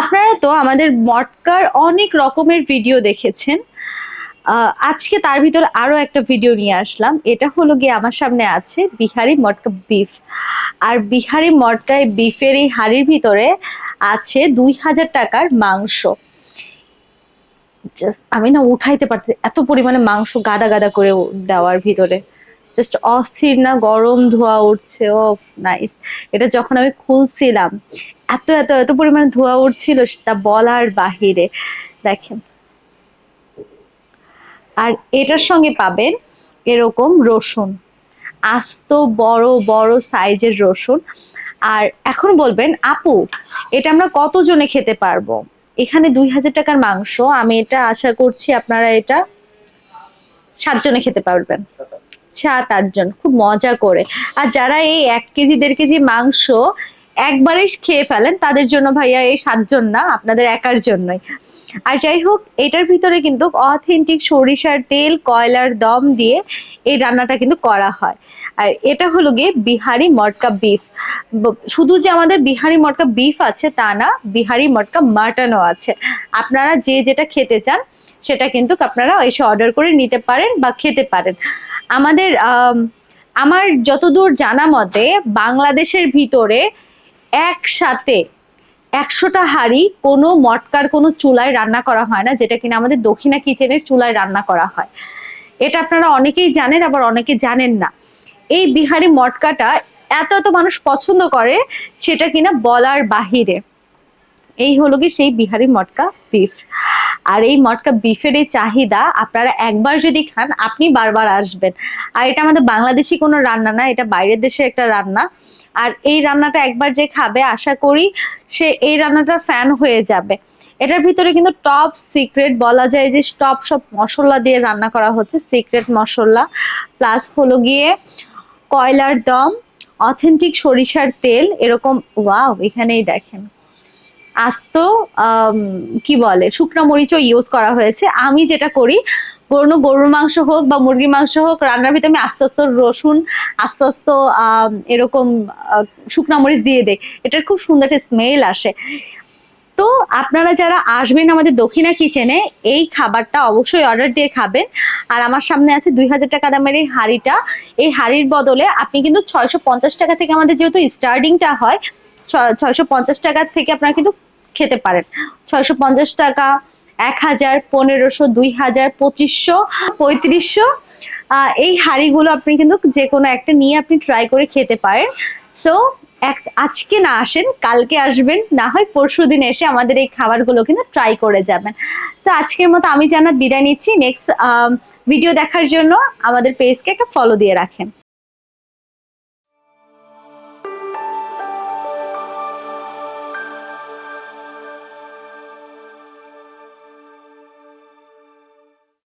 আপনারা তো আমাদের মটকার অনেক রকমের ভিডিও দেখেছেন। আজকে তার ভিতরে আরও একটা ভিডিও নিয়ে আসলাম। এটা হলো গিয়ে আমার সামনে আছে বিহারি মটকা বিফ আর বিহারি মটকায় বিফের এই হাড়ির ভিতরে আছে দুই হাজার টাকার মাংস। জাস্ট আমি না উঠাইতে পারছি এত পরিমাণে মাংস গাদা গাদা করে দেওয়ার ভিতরে। জাস্ট অস্থির না, গরম ধোয়া উঠছে ও নাইস এটা যখন আমি খুলছিলাম এত এত এত পরিমাণে ধোয়া উঠছিল তা বলার বাহিরে। দেখেন। আর এটার সঙ্গে পাবেন এরকম রসুন। আস্ত, বড় বড় সাইজের রসুন। আর এখন বলবেন, আপু, এটা আমরা কতজনে খেতে পারব? এখানে দুই হাজার টাকার মাংস। আমি এটা আশা করছি আপনারা এটা সাতজনে খেতে পারবেন। সাত, আটজন। খুব মজা করে। আর যারা এই এক কেজি, দেড় কেজি মাংস একবারে খেয়ে ফেলেন, তাদের জন্য ভাইয়া এই সাতজন না, আপনাদের একার জন্যই। আর যাই হোক, এটার ভিতরে কিন্তু অথেন্টিক সরিষার তেল, কয়লার দম দিয়ে এই রান্নাটা কিন্তু করা হয়। আর এটা হলো গিয়ে বিহারি মটকা বিফ শুধু যে আমাদের বিহারি মটকা বিফ আছে তা না, বিহারি মটকা মাটনও আছে। আপনারা যে যেটা খেতে চান, সেটা কিন্তু আপনারা এসে অর্ডার করে নিতে পারেন বা খেতে পারেন। আমাদের আমার যতদূর জানা মতে, বাংলাদেশের ভিতরে একসাথে একশোটা হাঁড়ি কোনো মটকার কোনো চুলায় রান্না করা হয় না, যেটা কিনা আমাদের দক্ষিণা কিচেনের চুলায় রান্না করা হয়। এটা আপনারা অনেকেই জানেন, আবার অনেকে জানেন না। এই বিহারি মটকাটা এত এত মানুষ পছন্দ করে, সেটা কিনা বলার বাহিরে। এই হলো কি সেই বিহারি মটকা বিফ আর এই মটকা বিফের এই চাহিদা, আপনারা একবার যদি খান, আপনি বারবার আসবেন। আর এটা আমাদের বাংলাদেশি কোনো রান্না না, এটা বাইরের দেশে একটা রান্না। আর এই রান্নাটা একবার যে খাবে, আশা করি সে এই রান্নাটার ফ্যান হয়ে যাবে। এটার ভিতরে কিন্তু টপ সিক্রেট বলা যায় যে টপ সব মশলা দিয়ে রান্না করা হচ্ছে সিক্রেট মশলা। প্লাস হলো গিয়ে কয়লার দম অথেন্টিক সরিষার তেল, এরকম ওয়াও এখানেই দেখেন। আস্ত কি বলে, শুকনো মরিচও ইউজ করা হয়েছে। আমি যেটা করি কোনো গরুর মাংস হোক বা মুরগির মাংস হোক, রান্নার ভিতরে আমি আস্তে আস্তে রসুন, আস্তে আস্তে এরকম শুকনা মরিচ দিয়ে দেয় এটার খুব সুন্দর একটা স্মেল আসে। তো আপনারা যারা আসবেন আমাদের দক্ষিণা কিচেনে এই খাবারটা অবশ্যই অর্ডার দিয়ে খাবেন। আর আমার সামনে আছে দুই হাজার টাকা দামের এই হাঁড়িটা। এই হাঁড়ির বদলে আপনি কিন্তু ছয়শো পঞ্চাশ টাকা থেকে আমাদের যেহেতু স্টার্টিংটা হয় ছয়শো পঞ্চাশ টাকা থেকে আপনারা কিন্তু খেতে পারেন। ছয়শো পঞ্চাশ টাকা, এক হাজার, পনেরোশো, দুই হাজার, পঁচিশশো, পঁয়ত্রিশশো। এই হাঁড়িগুলো আপনি কিন্তু যে কোনো একটা নিয়ে আপনি ট্রাই করে খেতে পারেন। সো এক আজকে না আসেন, কালকে আসবেন, না হয় পরশু দিন এসে আমাদের এই খাবারগুলো কিন্তু ট্রাই করে যাবেন। সো আজকের মতো আমি জানাত বিদায় নিচ্ছি। নেক্সট ভিডিও দেখার জন্য আমাদের পেজকে একটা ফলো দিয়ে রাখেন।